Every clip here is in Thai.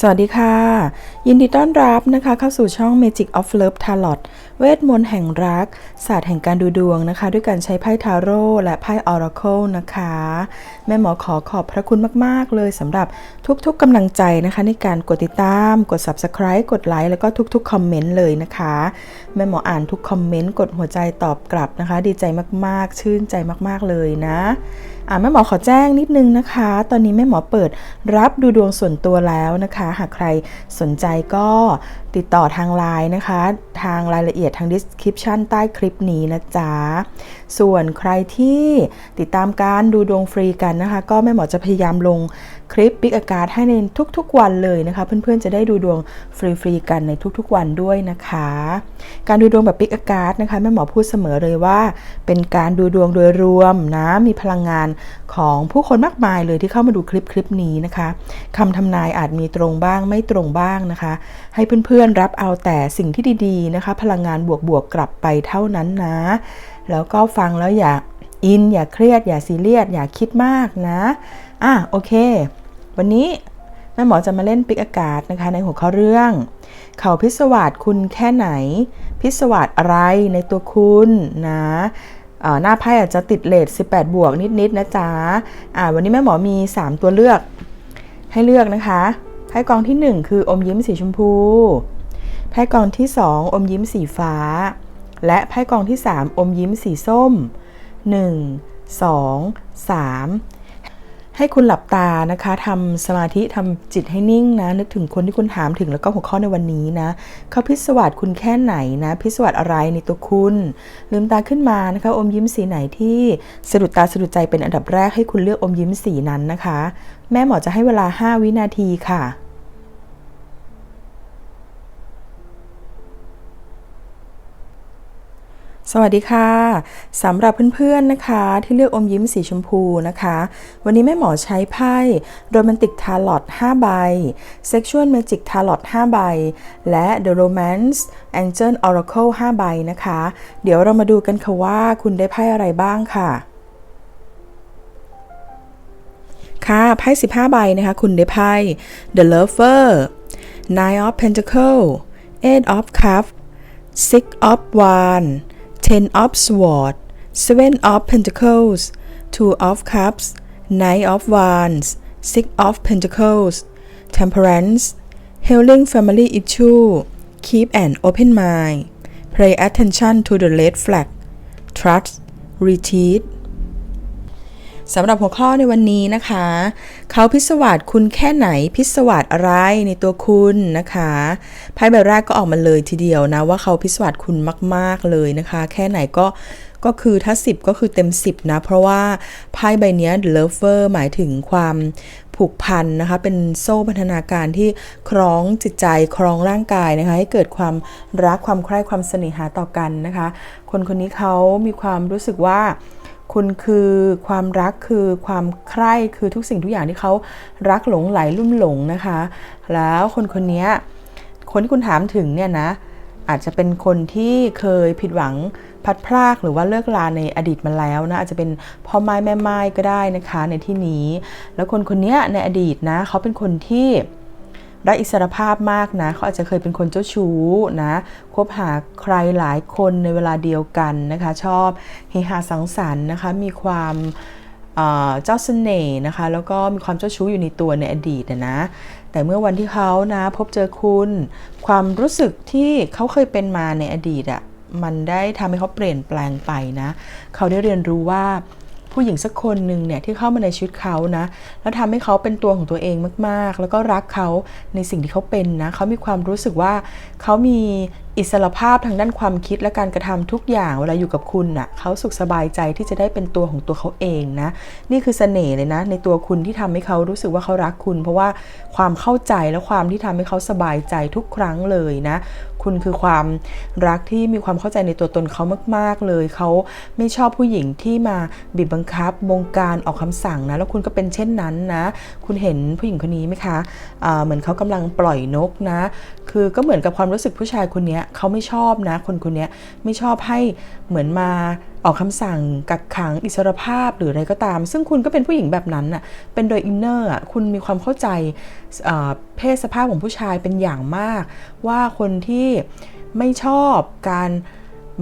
สวัสดีค่ะ ยินดีต้อนรับนะคะเข้าสู่ช่อง Magic of Love Tarot เวทมนต์แห่งรัก ศาสตร์แห่งการดูดวงนะคะ ด้วยการใช้ไพ่ทาโร่และไพ่ Oracle นะคะ แม่หมอขอขอบพระคุณมาก ๆ เลยสำหรับทุกๆกำลังใจนะคะ ในการกดติดตาม กด Subscribe กดไลค์แล้วก็ทุกๆคอมเมนต์เลยนะคะ แม่หมออ่านทุกคอมเมนต์กดหัวใจตอบกลับนะคะ ดีใจมากๆ ชื่นใจมากๆเลยนะ แม่หมอขอแจ้งนิดนึงนะคะ ตอนนี้แม่หมอเปิดรับดูดวงส่วนตัวแล้วนะคะ หากใครสนใจก็ติดต่อทางไลน์นะคะ ทางรายละเอียดทาง description ใต้คลิปนี้นะจ๊ะส่วนใครที่ติดตามการดูดวงฟรีกันนะคะ ก็แม่หมอจะพยายามลงคลิปปิกอาการให้ในทุกๆวันเลยนะคะ เพื่อนๆจะได้ดูดวงฟรีๆกันในทุกๆวันด้วยนะคะ การดูดวงแบบปิกอาการนะคะแม่หมอพูดเสมอเลยว่า เป็นการดูดวงโดยรวมนะมีพลังงานของผู้คนมากมายเลยที่เข้ามาดูคลิปคลิปนี้นะคะคำทำนายอาจมีตรงบ้างไม่ตรงบ้างนะคะ ให้เพื่อนๆรับเอาแต่สิ่งที่ดีๆนะคะ พลังงานบวกๆกลับไปเท่านั้นนะ แล้วก็ฟังแล้วอย่าอิน อย่าเครียด อย่าซีเรียส อย่าคิดมากนะ อะโอเค วันนี้แม่หมอจะมาเล่นปิกอากาศนะคะในหัวข้อเรื่อง เขาพิศวาสคุณแค่ไหน พิศวาสอะไรในตัวคุณนะหน้าไพ่อาจจะติดเลท18 บวกนิดๆนะจ๊ะอ่าวันนี้แม่หมอมี 3 ตัวเลือกให้เลือกนะคะ ไพ่กองที่ 1 คืออมยิ้มสีชมพู ไพ่กองที่ 2 อมยิ้มสีฟ้า และไพ่กองที่ 3 อมยิ้มสีส้ม 1 2 3 ให้คุณหลับตานะคะทำสมาธิทำจิตให้นิ่งนะ นึกถึงคนที่คุณถามถึงแล้วก็หัวข้อในวันนี้นะเขาพิศวาสคุณแค่ไหนนะ พิศวาสอะไรในตัวคุณ ลืมตาขึ้นมานะคะ อมยิ้มสีไหนที่สะดุดตาสะดุดใจเป็นอันดับแรกให้คุณเลือกอมยิ้มสีนั้นนะคะ แม่หมอจะให้เวลา 5 วินาทีค่ะ สวัสดีค่ะสำหรับเพื่อนๆนะคะ ที่เลือกอมยิ้มสีชมพูนะคะ วันนี้แม่หมอใช้ไพ่โรแมนติกทาร์ลอต5ใบ Sexual Magic Tarot 5ใบ และ The Romance Angel Oracle 5ใบนะคะ เดี๋ยวเรามาดูกันค่ะว่าคุณได้ไพ่อะไรบ้างค่ะค่ะไพ่15 ใบนะคะ คุณได้ไพ่ The Lover Nine of Pentacles Eight of Cups Six of Wands Ten of Swords Seven of Pentacles Two of Cups Nine of Wands Six of Pentacles. Temperance Healing Family Issue Keep an open mind Pay attention to the red flag Trust Retreat สำหรับหัวข้อในวันนี้นะคะ เขาพิศวาสคุณแค่ไหนพิศวาสอะไรในตัวคุณนะคะไพ่ใบแรกก็ออกมาเลยทีเดียวนะว่าเขาพิศวาสคุณมาก ๆเลยนะคะ แค่ไหนก็ก็คือถ้า 10 ก็คือเต็ม 10 นะ เพราะว่าไพ่ใบนี้ The Lover หมายถึงความผูกพันนะคะ เป็นโซ่พันธนาการที่คล้องจิตใจคล้องร่างกายนะคะ ให้เกิดความรักความใคร่ความเสน่หาต่อกันนะคะ คนคนนี้เขามีความรู้สึกว่า คุณคือความรักคือความใคร่คือทุกสิ่งทุกอย่างที่เขารักหลงไหลลุ่มหลงนะคะ แล้วคนคนนี้คนที่คุณถามถึงเนี่ยนะอาจจะเป็นคนที่เคยผิดหวังพัดพรากหรือว่าเลิกลาในอดีตมาแล้วนะอาจจะเป็นพ่อไม้แม่ไม้ก็ได้นะคะในที่นี้ แล้วคนคนนี้ในอดีตนะเขาเป็นคนที่ รักอิสรภาพมากนะ เขาอาจจะเคยเป็นคนเจ้าชู้นะ คบหาใครหลายคนในเวลาเดียวกันนะคะ ชอบเฮฮาสังสรรค์นะคะ มีความเจ้าเสน่ห์นะคะ แล้วก็มีความเจ้าชู้อยู่ในตัวในอดีตนะนะแต่เมื่อวันที่เขานะพบเจอคุณ ความรู้สึกที่เขาเคยเป็นมาในอดีตอะ่ะ มันได้ทำให้เขาเปลี่ยนแปลงไปนะ เขาได้เรียนรู้ว่า ผู้หญิงสักคนหนึ่งเนี่ยที่เข้ามาในชีวิตเขานะแล้วทำให้เขาเป็นตัวของตัวเองมากๆ แล้วก็รักเขาในสิ่งที่เขาเป็นนะเขามีความรู้สึกว่าเขามีอิสรภาพทางด้านความคิดและการกระทำทุกอย่างเวลาอยู่กับคุณน่ะเขาสุขสบายใจที่จะได้เป็นตัวของตัวเขาเองนะ นี่คือเสน่ห์เลยนะ ในตัวคุณที่ทำให้เขารู้สึกว่าเขารักคุณ เพราะว่าความเข้าใจและความที่ทำให้เขาสบายใจทุกครั้งเลยนะ คุณคือความรักที่มีความเข้าใจในตัวตนเขามาก ๆ เลย เขาไม่ชอบผู้หญิงที่มาบีบบังคับบงการออกคำสั่งนะ แล้วคุณก็เป็นเช่นนั้นนะ คุณเห็นผู้หญิงคนนี้ไหมคะะเหมือนเขากำลังปล่อยนกนะ คือก็เหมือนกับความรู้สึกผู้ชายคนนี้เขาไม่ชอบนะ คนคนนี้ไม่ชอบให้เหมือนมา ออกคำสั่งกักขังอิสรภาพหรืออะไรก็ตาม ซึ่งคุณก็เป็นผู้หญิงแบบนั้นน่ะเป็นโดยอินเนอร์อะคุณมีความเข้าใจเพศสภาพของผู้ชายเป็นอย่างมาก ว่าคนที่ไม่ชอบการ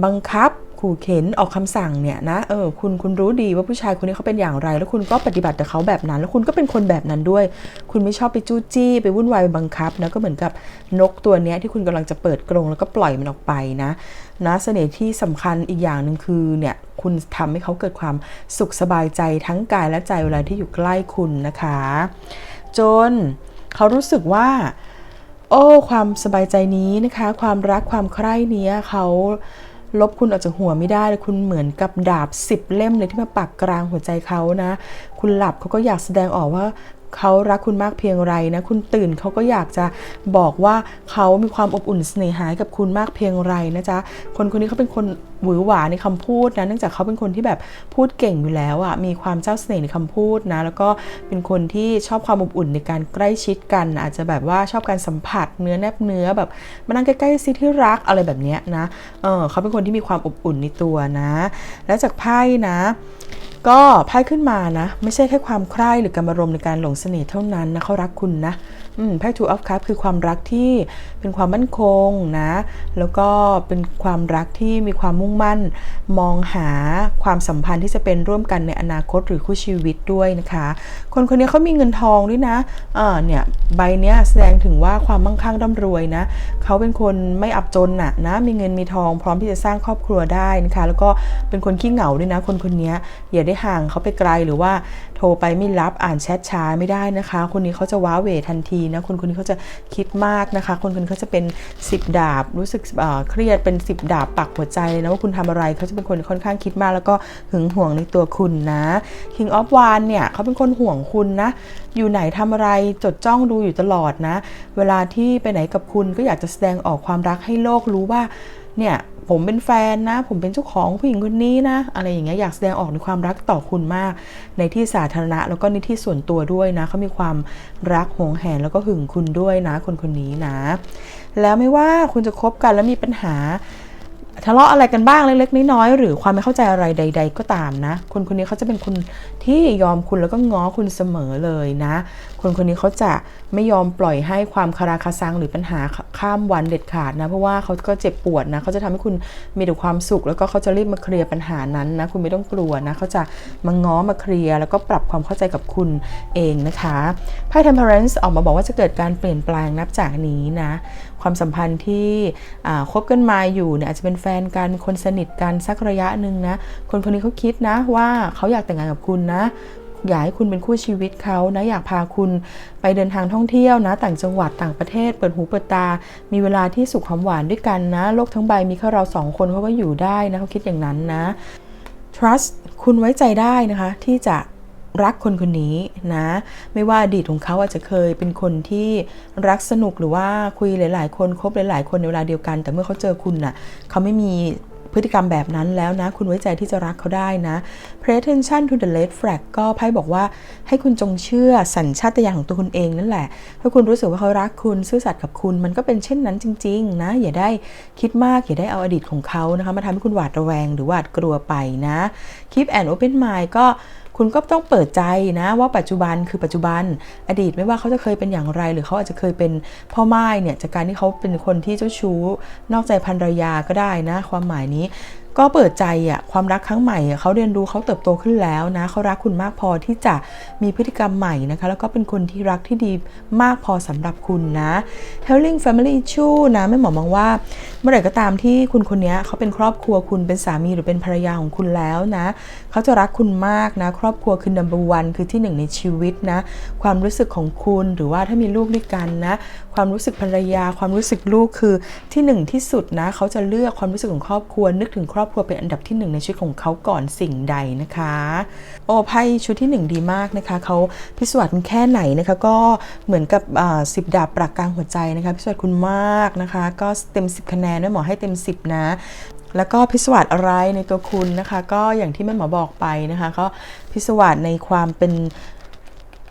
บังคับ ขู่เข็นออกคำสั่งเนี่ยนะเออคุณคุณรู้ดีว่าผู้ชายคนนี้เขาเป็นอย่างไร แล้วคุณก็ปฏิบัติกับเขาแบบนั้น แล้วคุณก็เป็นคนแบบนั้นด้วย คุณไม่ชอบไปจู้จี้ไปวุ่นวายไปบังคับนะก็เหมือนกับนกตัวเนี้ยที่คุณกำลังจะเปิดกรงแล้วก็ปล่อยมันออกไปนะนะเสน่ห์ที่สำคัญอีกอย่างหนึ่งคือเนี่ยคุณทำให้เขาเกิดความสุขสบายใจทั้งกายและใจเวลาที่อยู่ใกล้คุณนะคะ จนเขารู้สึกว่าโอ้ความสบายใจนี้นะคะ ความรักความใคร่นี้เขา ลบคุณออกจากหัวไม่ได้เลยคุณเหมือนกับดาบสิบเล่มเลยที่มาปักกลางหัวใจเขานะ คุณหลับเขาก็อยากแสดงออกว่า เขารักคุณมากเพียงไรนะ คุณตื่นเขาก็อยากจะบอกว่าเขามีความอบอุ่นเสน่หากับคุณมากเพียงไรนะจ๊ะ คนคนนี้เขาเป็นคนหวือหวาในคำพูดนะ เนื่องจากเขาเป็นคนที่แบบพูดเก่งอยู่แล้วอะ่ะ มีความเจ้าเสน่ห์ในคำพูดนะ แล้วก็เป็นคนที่ชอบความอบอุ่นในการใกล้ชิดกัน อาจจะแบบว่าชอบการสัมผัสเนื้อแนบเนื้อแบบมานั่งใกล้ๆซิที่รักอะไรแบบเนี้ยนะ เออเขาเป็นคนที่มีความอบอุ่นในตัวนะ แล้วจากไพ่นะ ก็ไพ่ขึ้นมานะ ไม่ใช่แค่ความใคร่หรือการอารมณ์ในการหลงเสน่ห์เท่านั้นนะเขารักคุณนะ ไพ่ two of cups คือความรักที่เป็นความมั่นคงนะ แล้วก็เป็นความรักที่มีความมุ่งมั่น มองหาความสัมพันธ์ที่จะเป็นร่วมกันในอนาคตหรือคู่ชีวิตด้วยนะคะ คนคนนี้เขามีเงินทองด้วยนะอ่าเนี่ยใบเนี้ยแสดงถึงว่าความมั่งคั่งร่ำรวยนะเขาเป็นคนไม่อับจนน่ะนะมีเงินมีทอง พร้อมที่จะสร้างครอบครัวได้นะคะ แล้วก็เป็นคนขี้เหงาด้วยนะ คนคนนี้อย่าได้ห่างเขาไปไกลหรือว่า รไปไม่รับอ่านแชทช้าไม่ได้นะคะ คนนี้เขาจะว้าเหวทันทีนะคนคนนี้เขาจะคิดมากนะคะ คนคนนี้เขาจะเป็น 10 ดาบ รู้สึกเครียดเป็น 10 ดาบปักหัวใจเลยนะว่าคุณทำอะไรเขาจะเป็นคนค่อนข้างคิดมาก แล้วก็หึงหวงในตัวคุณนะ King of w a n เนี่ยเขาเป็นคนห่วงคุณนะ อยู่ไหนทำอะไรจดจ้องดูอยู่ตลอดนะ เวลาที่ไปไหนกับคุณก็อยากจะแสดงออกความรักให้โลกรู้ว่าเนี่ย ผมเป็นแฟนนะ ผมเป็นเจ้าของผู้หญิงคนนี้นะ อะไรอย่างเงี้ยอยากแสดงออกในความรักต่อคุณมาก ในที่สาธารณะแล้วก็ในที่ส่วนตัวด้วยนะเขามีความรักหวงแหนแล้วก็หึงคุณด้วยนะ คนคนนี้นะ แล้วไม่ว่าคุณจะคบกันแล้วมีปัญหา ทะเลาะอะไรกันบ้างเล็กๆน้อยๆหรือความไม่เข้าใจอะไรใด ๆ ก็ตามนะ คนคนนี้เขาจะเป็นคนที่ยอมคุณแล้วก็ง้อคุณเสมอเลยนะ คนคนนี้เขาจะไม่ยอมปล่อยให้ความคาราคาซังหรือปัญหาข้ามวันเด็ดขาดนะ เพราะว่าเขาก็เจ็บปวดนะเขาจะทำให้คุณมีแต่ความสุข แล้วก็เขาจะรีบมาเคลียร์ปัญหานั้นนะ คุณไม่ต้องกลัวนะเขาจะมาง้อมาเคลียร์แล้วก็ปรับความเข้าใจกับคุณเองนะคะไพ่ Temperance ออกมาบอกว่าจะเกิดการเปลี่ยนแปลงนับจากนี้นะ ความสัมพันธ์ที่คบกันมาอยู่เนี่ยอาจจะเป็นแฟนกันคนสนิทกันสักระยะหนึ่งนะ คนคนนี้เขาคิดนะว่าเขาอยากแต่งงานกับคุณนะอยากให้คุณเป็นคู่ชีวิตเขานะอยากพาคุณไปเดินทางท่องเที่ยวนะ ต่างจังหวัดต่างประเทศ เปิดหูเปิดตา มีเวลาที่สุขหอมหวานด้วยกันนะ โลกทั้งใบมีแค่เราสองคนเขาก็อยู่ได้นะเขาคิดอย่างนั้นนะ trust คุณไว้ใจได้นะคะ ที่จะ รักคนคนนี้นะ ไม่ว่าอดีตของเขาอาจจะเคยเป็นคนที่รักสนุกหรือว่าคุยหลาย ๆ คนคบหลาย ๆ คนในเวลาเดียวกัน แต่เมื่อเขาเจอคุณน่ะเขาไม่มีพฤติกรรมแบบนั้นแล้วนะ คุณไว้ใจที่จะรักเขาได้นะ pay attention to the red flag ก็ไพ่บอกว่าให้คุณจงเชื่อสัญชาตญาณของตัวคุณเองนั่นแหละ ถ้าคุณรู้สึกว่าเขารักคุณซื่อสัตย์กับคุณ มันก็เป็นเช่นนั้นจริง ๆ นะ อย่าได้คิดมาก อย่าได้เอาอดีตของเขานะคะ มาทำให้คุณหวาดระแวงหรือหวาดกลัวไปนะ keep an open mind ก็ คุณก็ต้องเปิดใจนะว่าปัจจุบันคือปัจจุบัน อดีตไม่ว่าเขาจะเคยเป็นอย่างไร หรือเขาอาจจะเคยเป็นพ่อไม้เนี่ยจากการที่เขาเป็นคนที่เจ้าชู้นอกใจภรรยาก็ได้นะ ความหมายนี้ ก็เปิดใจอะความรักครั้งใหม่เขาเรียนรู้เขาเติบโตขึ้นแล้วนะเขารักคุณมากพอที่จะมีพฤติกรรมใหม่นะคะ แล้วก็เป็นคนที่รักที่ดีมากพอสำหรับคุณนะ Telling Family Issue นะไม่หมอมองว่า เมื่อไหร่ก็ตามที่คุณคนนี้เขาเป็นครอบครัวคุณเป็นสามีหรือเป็นภรรยาของคุณแล้วนะเขาจะรักคุณมากนะ ครอบครัวคือ number one คือที่หนึ่งในชีวิตนะ ความรู้สึกของคุณหรือว่าถ้ามีลูกด้วยกันนะความรู้สึกภรรยา ความรู้สึกลูกคือที่หนึ่งที่สุดนะเขาจะเลือกความรู้สึกของครอบครัว นึกถึงครอบครัวเป็นอันดับที่หนึ่งในชีวิตของเขาก่อนสิ่งใดนะคะ โอ้ไพ่ชุดที่หนึ่งดีมากนะคะเขาพิสูจน์แค่ไหนนะคะก็เหมือนกับสิบดาบปรากกลางหัวใจนะคะพิสูจน์คุณมากนะคะ ก็เต็ม 10 คะแนนด้วยหมอให้เต็ม 10 นะแล้วก็พิสวาสอะไรในตัวคุณนะคะ ก็อย่างที่แม่หมอบอกไปนะคะ ก็พิสวาสในความเป็น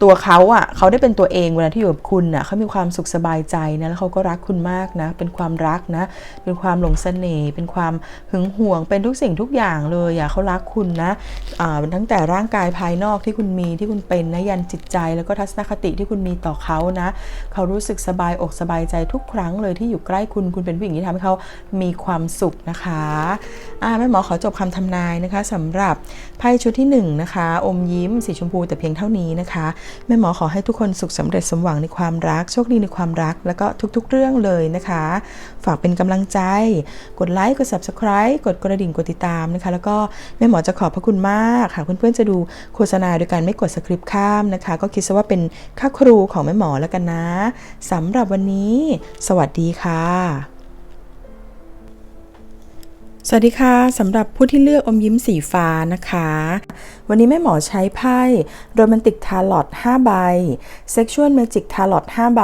ตัวเขาอะเขาได้เป็นตัวเองเวลาที่อยู่กับคุณอะเขามีความสุขสบายใจนะแล้วเขาก็รักคุณมากนะ เป็นความรักนะ เป็นความหลงเสน่ห์เป็นความหึงหวง เป็นทุกสิ่งทุกอย่างเลยอะเขารักคุณนะอ่าตั้งแต่ร่างกายภายนอกที่คุณมีที่คุณเป็นนะยันจิตใจ แล้วก็ทัศนคติที่คุณมีต่อเขานะ เขารู้สึกสบายอกสบายใจทุกครั้งเลยที่อยู่ใกล้คุณคุณเป็นผู้หญิงที่ทำให้เขามีความสุขนะคะอ่าแม่หมอขอจบคำทำนายนะคะสำหรับไพ่ชุดที่หนึ่งนะคะอมยิ้มสีชมพูแต่เพียงเท่านี้นะคะแม่หมอขอให้ทุกคนสุขสำเร็จสมหวังในความรัก โชคดีในความรัก แล้วก็ทุกๆ เรื่องเลยนะคะ ฝากเป็นกำลังใจ กดไลค์ กด subscribe กดกระดิ่ง กดติดตามนะคะ แล้วก็แม่หมอจะขอบพระคุณมากหากเพื่อนๆจะดูโฆษณาโดยการไม่กดสคริปต์ข้ามนะคะ ก็คิดซะว่าเป็นค่าครูของแม่หมอแล้วกันนะสำหรับวันนี้ สวัสดีค่ะ สวัสดีค่ะสำหรับผู้ที่เลือกอมยิ้มสีฟ้านะคะ วันนี้แม่หมอใช้ไพ่โรแมนติกทาร์ลอต5ใบ Sexual Magic ทาร์ลอต5ใบ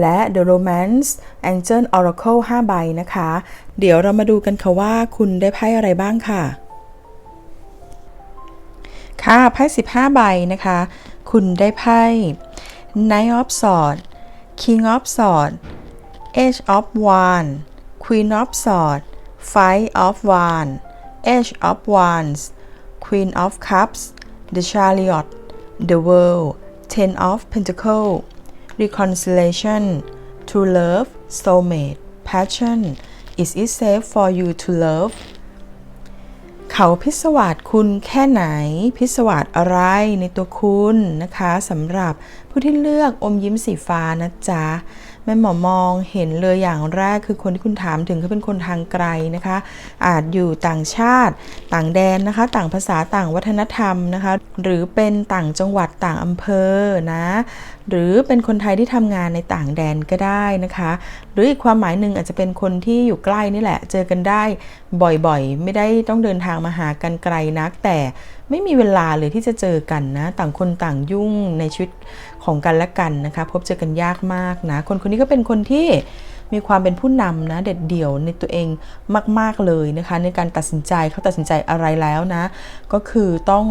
และ The Romance Angel Oracle 5ใบนะคะ เดี๋ยวเรามาดูกันค่ะว่าคุณได้ไพ่อะไรบ้างค่ะ ค่ะไพ่15 ใบนะคะ คุณได้ไพ่ Knight of Swords King of Swords Age of Wands Queen of Swords Five of Wands Age of Wands Queen of Cups The Chariot The World Ten of Pentacles Reconciliation True Love Soulmate Passion Is it safe for you to love เขาพิศวาสคุณแค่ไหน พิศวาสอะไรในตัวคุณนะคะสำหรับผู้ที่เลือกอมยิ้มสีฟ้านะจ๊ะ ม่หมอมองเห็นเลยอย่างแรกคือคนที่คุณถามถึงเขาเป็นคนทางไกลนะคะ อาจอยู่ต่างชาติ ต่างแดนนะคะ ต่างภาษาต่างวัฒนธรรมนะคะ หรือเป็นต่างจังหวัดต่างอำเภอนะหรือเป็นคนไทยที่ทำงานในต่างแดนก็ได้นะคะ หรืออีกความหมายหนึ่งอาจจะเป็นคนที่อยู่ใกล้นี่แหละ เจอกันได้บ่อยๆ ไม่ได้ต้องเดินทางมาหากันไกลนัก แต่ไม่มีเวลาเลยที่จะเจอกันนะ ต่างคนต่างยุ่งในชีวิต ของกันและกันนะคะ พบเจอกันยากมากนะ คนคนนี้ก็เป็นคนที่มีความเป็นผู้นำนะเด็ดเดี่ยวในตัวเองมาก ๆเลยนะคะ ในการตัดสินใจเขาตัดสินใจอะไรแล้วนะ ก็คือต้อง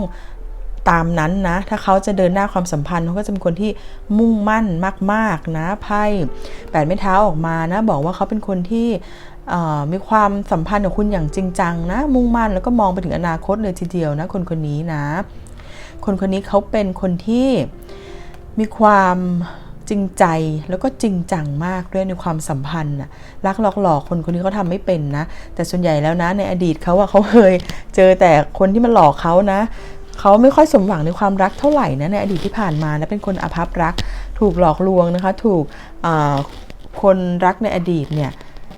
ตามนั้นนะ ถ้าเขาจะเดินหน้าความสัมพันธ์เขาก็จะเป็นคนที่มุ่งมั่นมาก ๆ นะไพ่แปดไม้เท้าออกมานะบอกว่าเขาเป็นคนที่มีความสัมพันธ์กับคุณอย่างจริงจังนะ มุ่งมั่นแล้วก็มองไปถึงอนาคตเลยทีเดียวนะ คนคนนี้นะ คนคนนี้เขาเป็นคนที่ มีความจริงใจแล้วก็จริงจังมากด้วยในความสัมพันธ์อะรักหลอกหลอกคนคนนี้เขาทำไม่เป็นนะ แต่ส่วนใหญ่แล้วนะในอดีตเขาอะเขาเคยเจอแต่คนที่มาหลอกเขานะเขาไม่ค่อยสมหวังในความรักเท่าไหร่นะในอดีตที่ผ่านมานะเป็นคนอภัพรัก ถูกหลอกลวงนะคะ ถูกคนรักในอดีตเนี่ย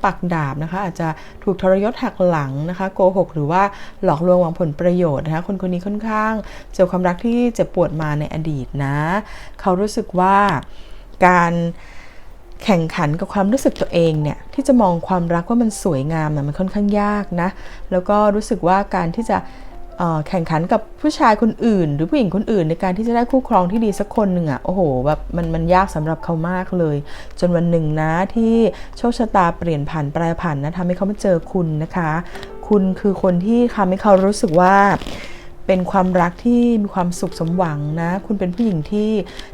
ปักดาบนะคะอาจจะถูกทรยศหักหลังนะคะโกหกหรือว่าหลอกลวงหวังผลประโยชน์นะคะคนคนนี้ค่อนข้างเจอความรักที่เจ็บปวดมาในอดีตนะเขารู้สึกว่าการแข่งขันกับความรู้สึกตัวเองเนี่ยที่จะมองความรักว่ามันสวยงามนะมันค่อนข้างยากนะแล้วก็รู้สึกว่าการที่จะ แข่งขันกับผู้ชายคนอื่น หรือผู้หญิงคนอื่น ในการที่จะได้คู่ครองที่ดีสักคนหนึ่งอะ่ะโอ้โหแบบมันมันยากสำหรับเขามากเลย จนวันหนึ่งนะที่โชคชะตาเปลี่ยนผ่านแปรผันนะทำให้เขามาเจอคุณนะคะ คุณคือคนที่ทำให้เขารู้สึกว่า เป็นความรักที่มีความสุขสมหวังนะ คุณเป็นผู้หญิงที่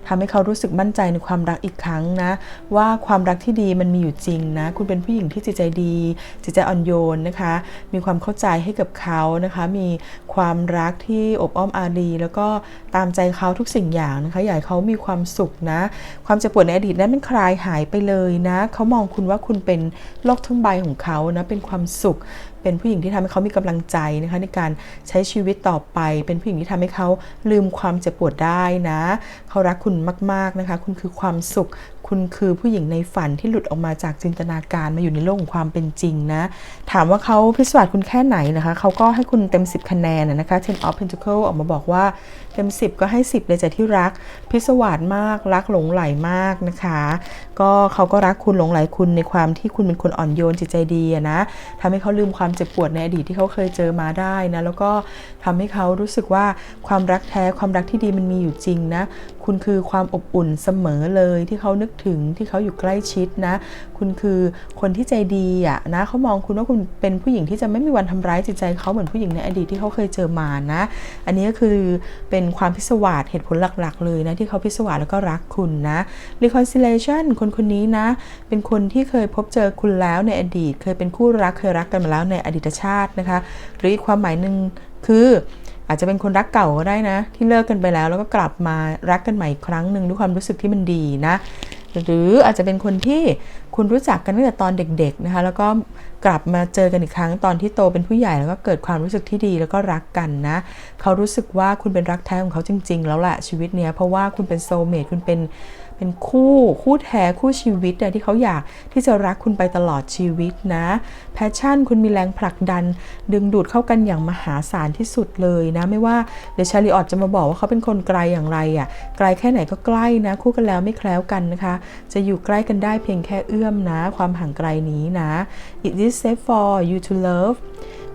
ทำให้เขารู้สึกมั่นใจในความรักอีกครั้งนะ ว่าความรักที่ดีมันมีอยู่จริงนะ คุณเป็นผู้หญิงที่จิตใจดี จิตใจอ่อนโยนนะคะ มีความเข้าใจให้กับเขานะคะ มีความรักที่อบอ้อมอารี แล้วก็ตามใจเขาทุกสิ่งอย่างนะคะอยากเขามีความสุขนะ ความเจ็บปวดในอดีตนั้นมันคลายหายไปเลยนะ เขามองคุณว่าคุณเป็นโลกทั้งใบของเขานะ เป็นความสุข เป็นผู้หญิงที่ทำให้เขามีกำลังใจนะคะในการใช้ชีวิตต่อไป เป็นผู้หญิงที่ทำให้เขาลืมความเจ็บปวดได้นะ เขารักคุณมากๆนะคะ คุณคือความสุข คุณคือผู้หญิงในฝันที่หลุดออกมาจากจินตนาการมาอยู่ในโลกของความเป็นจริงนะ ถามว่าเขาพิสวาสคุณแค่ไหนนะคะ เขาก็ให้คุณเต็ม 10 คะแนนนะคะ Ten of Pentacles ออกมาบอกว่าเต็ม 10 ก็ให้ 10 เลยจากที่รัก พิศวาสมากรักหลงไหลมากนะคะ ก็เขาก็รักคุณหลงไหลคุณในความที่คุณเป็นคนอ่อนโยนจิตใจดีนะทำให้เขาลืมความเจ็บปวดในอดีตที่เขาเคยเจอมาได้นะแล้วก็ทำให้เขารู้สึกว่าความรักแท้ความรักที่ดีมันมีอยู่จริงนะ คุณคือความอบอุ่นเสมอเลยที่เขานึกถึงที่เขาอยู่ใกล้ชิดนะ คุณคือคนที่ใจดีอะนะเขามองคุณว่าคุณเป็นผู้หญิงที่จะไม่มีวันทำร้ายจิตใจเขาเหมือนผู้หญิงในอดีตที่เขาเคยเจอมานะ อันนี้ก็คือเป็นความพิศวาสเหตุผลหลัก ๆ เลยนะที่เขาพิศวาสแล้วก็รักคุณนะ reconciliation คนคนนี้นะ เป็นคนที่เคยพบเจอคุณแล้วในอดีต เคยเป็นคู่รักเคยรักกันมาแล้วในอดีตชาตินะคะ หรืออีกความหมายหนึ่งคือ อาจจะเป็นคนรักเก่าก็ได้นะ ที่เลิกกันไปแล้ว แล้วก็กลับมารักกันใหม่อีกครั้งหนึ่งด้วยความรู้สึกที่มันดีนะ หรืออาจจะเป็นคนที่คุณรู้จักกันตั้งแต่ตอนเด็กๆนะคะแล้วก็กลับมาเจอกันอีกครั้งตอนที่โตเป็นผู้ใหญ่แล้วก็เกิดความรู้สึกที่ดีแล้วก็รักกันนะเขารู้สึกว่าคุณเป็นรักแท้ของเขาจริง ๆ แล้วแหละชีวิตเนี้ยเพราะว่าคุณเป็นโซเมทคุณเป็น เป็นคู่คู่แท้คู่ชีวิตเนี่ยที่เขาอยากที่จะรักคุณไปตลอดชีวิตนะแพชชั่นคุณมีแรงผลักดัน ดึงดูดเข้ากันอย่างมหาศาลที่สุดเลยนะ ไม่ว่าเดี๋ยวชาลีออดจะมาบอกว่าเขาเป็นคนไกลอย่างไรอะ่ะไกลแค่ไหนก็ใกล้นะ คู่กันแล้วไม่แคล้วกันนะคะ จะอยู่ใกล้กันได้เพียงแค่เอื้อมนะ ความห่างไกลนี้นะ it is safe for you to love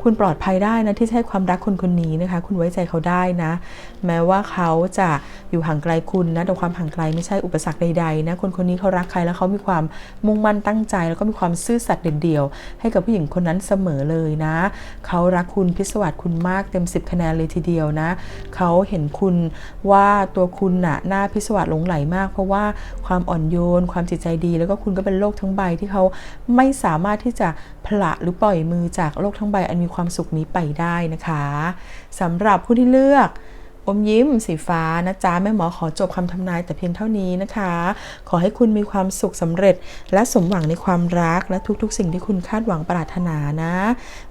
คุณปลอดภัยได้นะที่จะให้ความรักคนคนนี้นะคะ คุณไว้ใจเขาได้นะ แม้ว่าเขาจะอยู่ห่างไกลคุณนะแต่ความห่างไกลไม่ใช่อุปสรรคใดๆนะคนคนนี้เขารักใครแล้วเขามีความมุ่งมั่นตั้งใจ แล้วก็มีความซื่อสัตย์เด็ดเดี่ยว ให้กับผู้หญิงคนนั้นเสมอเลยนะ เขารักคุณพิศวาสคุณมากเต็ม 10 คะแนนเลยทีเดียวนะ เขาเห็นคุณว่าตัวคุณน่ะหน่าพิศวาสหลงไหลมาก เพราะว่าความอ่อนโยน ความจิตใจดี แล้วก็คุณก็เป็นโลกทั้งใบที่เขาไม่สามารถที่จะผละหรือปล่อยมือจากโลกทั้งใบอันมีความสุขนี้ไปได้นะคะสำหรับผู้ที่เลือก อมยิ้มสีฟ้านะจ๊ะแม่หมอขอจบคำทำนายแต่เพียงเท่านี้นะคะ ขอให้คุณมีความสุขสำเร็จ และสมหวังในความรักและทุกๆ สิ่งที่คุณคาดหวังปรารถนานะ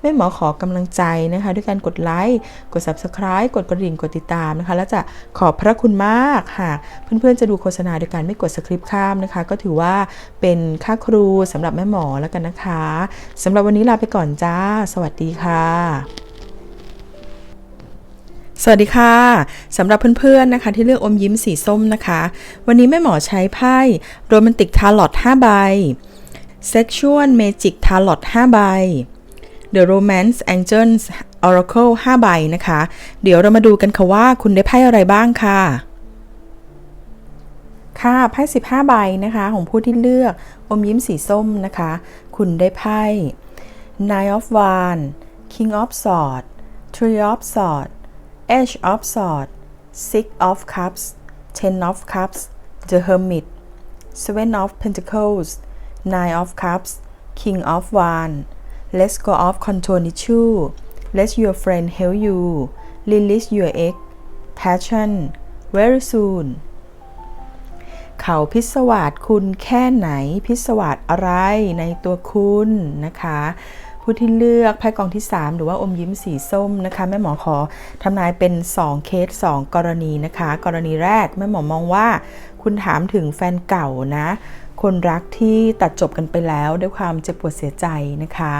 แม่หมอขอกำลังใจนะคะ ด้วยการกดไลค์กด subscribe กดกระดิ่งกดติดตามนะคะ และจะขอบพระคุณมากหากเพื่อนๆจะดูโฆษณาโดยการไม่กดสคริปต์ข้ามนะคะ ก็ถือว่าเป็นค่าครูสำหรับแม่หมอแล้วกันนะคะสำหรับวันนี้ลาไปก่อนจ้า สวัสดีค่ะ สวัสดีค่ะสำหรับเพื่อนๆนะคะ ที่เลือกอมยิ้มสีส้มนะคะ วันนี้แม่หมอใช้ไพ่โรแมนติกทาร์ลอต5ใบ Sexual Magic ทาร์ลอต5ใบ The Romance Angels Oracle 5ใบนะคะ เดี๋ยวเรามาดูกันค่ะว่าคุณได้ไพ่อะไรบ้างค่ะ ค่ะไพ่15 ใบนะคะ ของผู้ที่เลือกอมยิ้มสีส้มนะคะ คุณได้ไพ่ Nine of Wands King of Swords Three of Swords Edge of Swords Six of Cups Ten of Cups The Hermit Seven of Pentacles Nine of Cups King of Wands Let's go off control issue Let your friend help you Release your ex Passion Very soon เขาพิศวาสคุณแค่ไหนพิศวาสอะไรในตัวคุณนะคะ ผู้ที่เลือกไพ่กองที่ 3 หรือว่าอมยิ้มสีส้มนะคะแม่หมอขอทำนายเป็น 2 เคส 2 กรณีนะคะ กรณีแรกแม่หมอมองว่า คุณถามถึงแฟนเก่านะคนรักที่ตัดจบกันไปแล้วด้วยความเจ็บปวดเสียใจนะคะ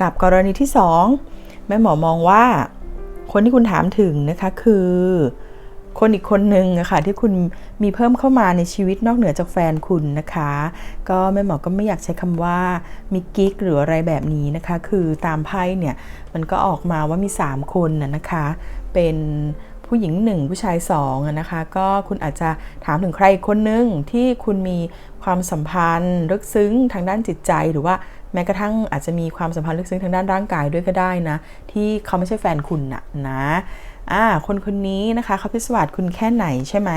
กับกรณีที่ 2 แม่หมอมองว่า คนที่คุณถามถึงนะคะคือ คนอีกคนนึงอะค่ะที่คุณมีเพิ่มเข้ามาในชีวิตนอกเหนือจากแฟนคุณนะคะ ก็แม่หมอก็ไม่อยากใช้คำว่ามีกิ๊กหรืออะไรแบบนี้นะคะ คือตามไพ่เนี่ยมันก็ออกมาว่ามี 3 คนนะนะคะ เป็นผู้หญิงหนึ่งผู้ชายสองนะคะก็คุณอาจจะถามถึงใครคนหนึ่งที่คุณมีความสัมพันธ์ลึกซึ้งทางด้านจิตใจหรือว่าแม้กระทั่งอาจจะมีความสัมพันธ์ลึกซึ้งทางด้านร่างกายด้วยก็ได้นะ ที่เขาไม่ใช่แฟนคุณนะนะ อ่าคนคนนี้นะคะเขาพิสวาสคุณแค่ไหนใช่ไหม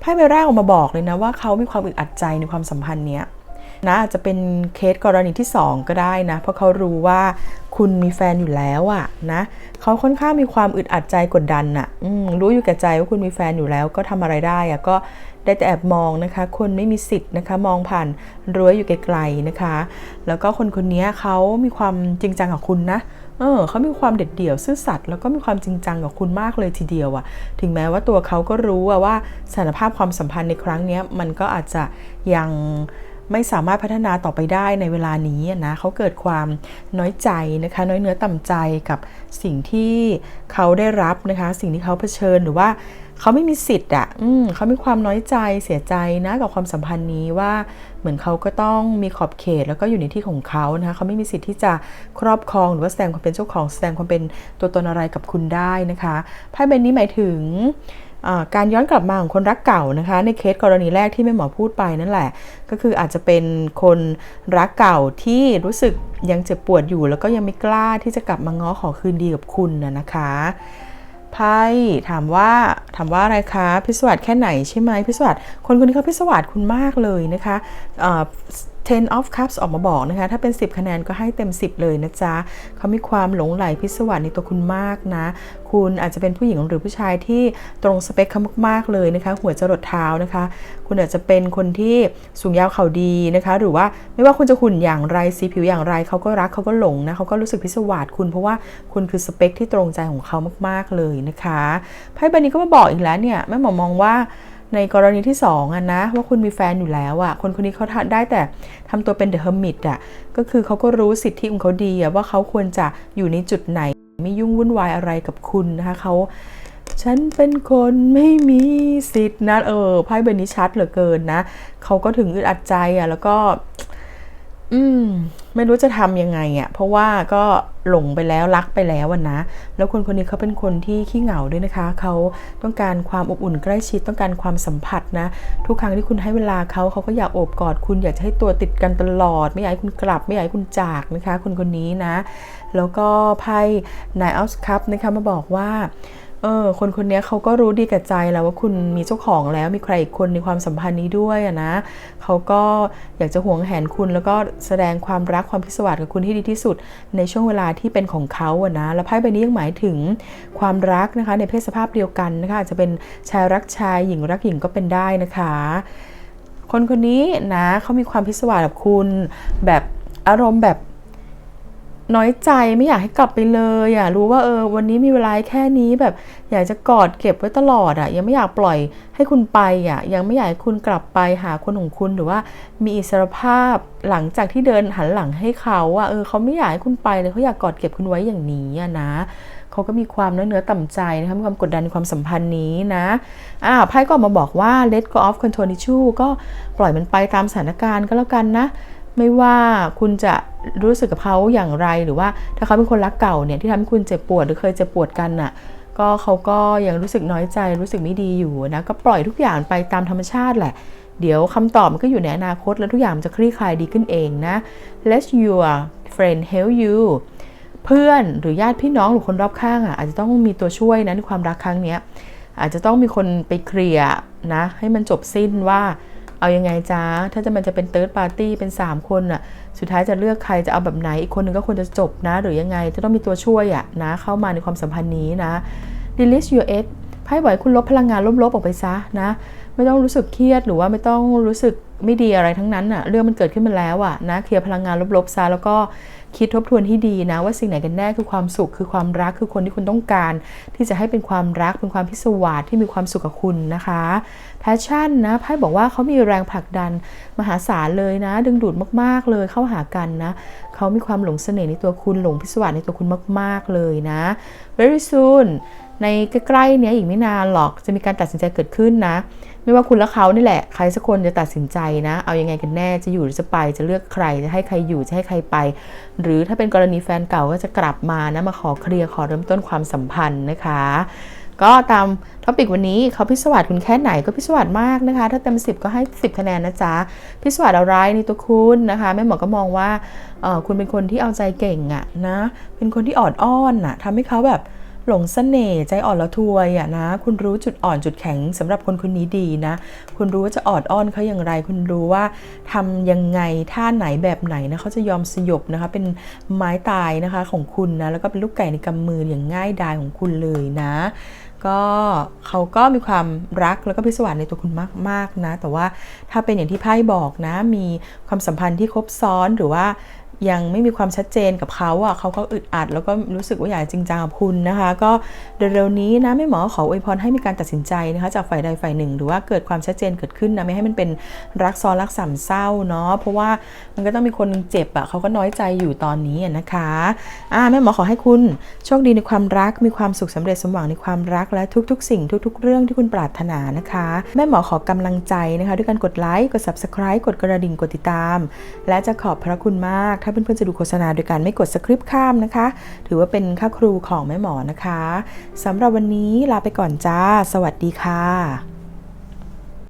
ไพ่ใบแรกออกมาบอกเลยนะว่าเขามีความอึดอัดใจในความสัมพันธ์เนี้ยนะอาจจะเป็นเคสกรณีที่ 2 ก็ได้นะ เพราะเขารู้ว่าคุณมีแฟนอยู่แล้วอะนะเขาค่อนข้างมีความอึดอัดใจกดดันอะอรู้อยู่แก่ใจว่าคุณมีแฟนอยู่แล้ว ก็ทำอะไรได้อะก็ได้แต่แอบมองนะคะคนไม่มีสิทธิ์นะคะ มองผ่านรั้วอยู่ไกลๆนะคะ แล้วก็คนคนนี้เขามีความจริงจังกับคุณนะเออเขามีความเด็ดเดี่ยวซื่อสัตย์แล้วก็มีความจริงจังกับคุณมากเลยทีเดียวอะถึงแม้ว่าตัวเขาก็รู้อะว่าสถานภาพความสัมพันธ์ในครั้งนี้มันก็อาจจะยังไม่สามารถพัฒนาต่อไปได้ในเวลานี้นะเขาเกิดความน้อยใจนะคะน้อยเนื้อต่ำใจกับสิ่งที่เขาได้รับนะคะ สิ่งที่เขาเผชิญหรือว่า เขาไม่มีสิทธิ์อะอืมเขามีความน้อยใจเสียใจนะกับความสัมพันธ์นี้ว่าเหมือนเขาก็ต้องมีขอบเขตแล้วก็อยู่ในที่ของเขานะคะเขาไม่มีสิทธิ์ที่จะครอบครองหรือว่าแสดงความเป็นเจ้าของแสดงความเป็นตัวตนอะไรกับคุณได้นะคะไพ่ใบนี้หมายถึงอ่าการย้อนกลับมาของคนรักเก่านะคะ ในเคสกรณีแรกที่แม่หมอพูดไปนั่นแหละ ก็คืออาจจะเป็นคนรักเก่าที่รู้สึกยังเจ็บปวดอยู่ แล้วก็ยังไม่กล้าที่จะกลับมาง้อขอคืนดีกับคุณนะนะคะ ไพ่ถามว่าถามว่าอะไรคะพิสวัสแค่ไหนใช่ไหมพิสวัสคนคนนี้เขาพิสวัสคุณมากเลยนะคะ เอ่อ10 of cups ออกมาบอกนะคะ ถ้าเป็น 10 คะแนนก็ให้เต็ม 10 เลยนะจ๊ะเขามีความหลงไหลพิศวาสในตัวคุณมากนะ คุณอาจจะเป็นผู้หญิงหรือผู้ชายที่ตรงสเปคเขามากๆเลยนะคะ หัวจรดเท้านะคะ คุณอาจจะเป็นคนที่สูงยาวเข่าดีนะคะ หรือว่าไม่ว่าคุณจะหุ่นอย่างไรสีผิวอย่างไรเขาก็รักเขาก็หลงนะเขาก็รู้สึกพิศวาสคุณ เพราะว่าคุณคือสเปคที่ตรงใจของเขามาก ๆเลยนะคะไพ่ใบนี้ก็มาบอกอีกแล้วเนี่ยแม่หมอมองว่า ในกรณีที่2อะนะว่าคุณมีแฟนอยู่แล้วอะคนคนนี้เขาทำได้แต่ทำตัวเป็นเดอะเฮอร์มิตอะก็คือเขาก็รู้สิทธิของเขาดีอะว่าเขาควรจะอยู่ในจุดไหน ไม่ยุ่งวุ่นวายอะไรกับคุณนะคะเขาฉันเป็นคนไม่มีสิทธินะเออไพ่ใบนี้ชัดเหลือเกินนะเขาก็ถึงอึดอัดใจอะแล้วก็ อืม ไม่รู้จะทำยังไงอะ่ะ เพราะว่าก็หลงไปแล้วรักไปแล้วนะ แล้วคนคนนี้เขาเป็นคนที่ขี้เหงาด้วยนะคะ เขาต้องการความอบอุ่นใกล้ชิดต้องการความสัมผัสนะ ทุกครั้งที่คุณให้เวลาเขาเขาก็อยากโอบกอดคุณอยากจะให้ตัวติดกันตลอด ไม่อยากให้คุณกลับ ไม่อยากให้คุณจากนะคะ คนคนนี้นะ แล้วก็ไพ่นายอัลส์คัพนะคะมาบอกว่า เออคนคนนี้เขาก็รู้ดีกับใจแล้วว่าคุณมีเจ้าของแล้วมีใครอีกคนในความสัมพันธ์นี้ด้วยนะเขาก็อยากจะห่วงแหนคุณ แล้วก็แสดงความรักความพิศวาสกับคุณที่ดีที่สุด ในช่วงเวลาที่เป็นของเขาอะนะแล้วไพ่ใบนี้ยังหมายถึงความรักนะคะในเพศสภาพเดียวกันนะคะอาจจะเป็นชายรักชายหญิงรักหญิงก็เป็นได้นะคะ คนคนนี้นะเขามีความพิศวาสกับคุณแบบอารมณ์แบบ น้อยใจไม่อยากให้กลับไปเลยอะรู้ว่าเออวันนี้มีเวลาแค่นี้แบบ อยากจะกอดเก็บไว้ตลอดอะยังไม่อยากปล่อยให้คุณไปอะยังไม่อยากให้คุณกลับไปหาคนของคุณหรือว่า มีอิสรภาพหลังจากที่เดินหันหลังให้เขาอะเออเขาไม่อยากให้คุณไปเลยเขาอยากกอดเก็บคุณไว้อย่างนี้อะนะเขาก็มีความเนื้อเนื้อต่ำใจนะคะมีความกดดันความสัมพันธ์นี้นะอ่าไพ่ก็ออกมาบอกว่า let go of control issue ก็ปล่อยมันไปตามสถานการณ์ก็แล้วกันนะ ไม่ว่าคุณจะรู้สึกกับเขาอย่างไรหรือว่าถ้าเขาเป็นคนรักเก่าเนี่ยที่ทำให้คุณเจ็บปวดหรือเคยเจ็บปวดกันน่ะก็เขาก็ยังรู้สึกน้อยใจรู้สึกไม่ดีอยู่นะก็ปล่อยทุกอย่างไปตามธรรมชาติแหละ เดี๋ยวคำตอบมันก็อยู่ในอนาคตแล้วทุกอย่างมันจะคลี่คลายดีขึ้นเองนะ let your friend help you เพื่อนหรือญาติพี่น้องหรือคนรอบข้างอะอาจจะต้องมีตัวช่วยนะในความรักครั้งเนี้ยอาจจะต้องมีคนไปเคลียร์นะให้มันจบสิ้นว่า เอายังไงจ้าถ้าจะมันจะเป็นเติร์ดปาร์ตี้เป็น 3 คนอะสุดท้ายจะเลือกใครจะเอาแบบไหน อีกคนนึงก็ควรจะจบนะ หรือยังไงจะต้องมีตัวช่วยอะนะเข้ามาในความสัมพันธ์นี้นะ delete your ex ไพ่บอกให้คุณลบพลังงานลบๆออกไปซะนะ ไม่ต้องรู้สึกเครียดหรือว่าไม่ต้องรู้สึกไม่ดีอะไรทั้งนั้นอะเรื่องมันเกิดขึ้นมาแล้วอะนะเคลียร์พลังงานลบๆซะแล้วก็ คิดทบทวนที่ดีนะว่าสิ่งไหนกันแน่คือความสุขคือความรักคือคนที่คุณต้องการ ที่จะให้เป็นความรักเป็นความพิศวาสที่มีความสุขกับคุณนะคะแพชชั่นนะไพ่บอกว่าเขามีแรงผลักดันมหาศาลเลยนะ ดึงดูดมากๆเลยเข้าหากันนะเขามีความหลงเสน่ห์ในตัวคุณหลงพิศวาสในตัวคุณมาก ๆเลยนะ very soon ในใกล้ๆเนี้ยอีกไม่นานหรอกจะมีการตัดสินใจเกิดขึ้นนะ ไม่ว่าคุณและเขานี่แหละใครสักคนจะตัดสินใจนะ เอายังไงกันแน่จะอยู่หรือจะไปจะเลือกใครจะให้ใครอยู่จะให้ใครไป หรือถ้าเป็นกรณีแฟนเก่าก็จะกลับมานะมาขอเคลียร์ขอเริ่มต้นความสัมพันธ์นะคะก็ตามท็อปิกวันนี้เขาพิศวาสคุณแค่ไหนก็พิศวาสมากนะคะ ถ้าเต็ม 10 ก็ให้ 10 คะแนนนะจ๊ะ พิศวาสอะไรในตัวคุณนะคะแม่หมอก็มองว่าเออคุณเป็นคนที่เอาใจเก่งอะนะเป็นคนที่อ่อนอ้อนอะทำให้เขาแบบ หลงเสน่ห์ใจอ่อนละทวยอะนะ คุณรู้จุดอ่อนจุดแข็งสำหรับคนคนนี้ดีนะ คุณรู้ว่าจะอ่อนอ้อนเขาอย่างไร คุณรู้ว่าทำยังไงท่าไหนแบบไหนนะเขาจะยอมสยบนะคะ เป็นไม้ตายนะคะของคุณนะ แล้วก็เป็นลูกไก่ในกำมืออย่างง่ายดายของคุณเลยนะ ก็เขาก็มีความรักแล้วก็พิศวาสในตัวคุณมากๆนะ แต่ว่าถ้าเป็นอย่างที่ไพ่บอกนะ มีความสัมพันธ์ที่ครบซ้อนหรือว่า ยังไม่มีความชัดเจนกับเขาอะเขาก็อึดอัด แล้วก็รู้สึกว่าอยากจริงจังกับคุณนะคะ ก็เร็วๆนี้นะไม่หมอขออวยพรให้มีการตัดสินใจนะคะจากฝ่ายใดฝ่ายหนึ่ง หรือว่าเกิดความชัดเจนเกิดขึ้นนะไม่ให้มันเป็นรักซ้อนรักสามเศร้าเนาะเพราะว่ามันก็ต้องมีคนหนึงเจ็บอะเขาก็น้อยใจอยู่ตอนนี้นะคะอ่าแม่หมอขอให้คุณโชคดีในความรักมีความสุขสำเร็จสมหวังในความรักและทุก ๆ สิ่งทุก ๆ เรื่องที่คุณปรารถนานะคะแม่หมอขอกำลังใจนะคะ ด้วยการกดไลค์กด subscribe กดกระดิ่งกดติดตาม และจะขอบพระคุณมากถ้าเพื่อนๆจะดูโฆษณาโดยการไม่กดสคริปต์ข้ามนะคะ ถือว่าเป็นค่าครูของแม่หมอนะคะสำหรับวันนี้ลาไปก่อนจ้า สวัสดีค่ะ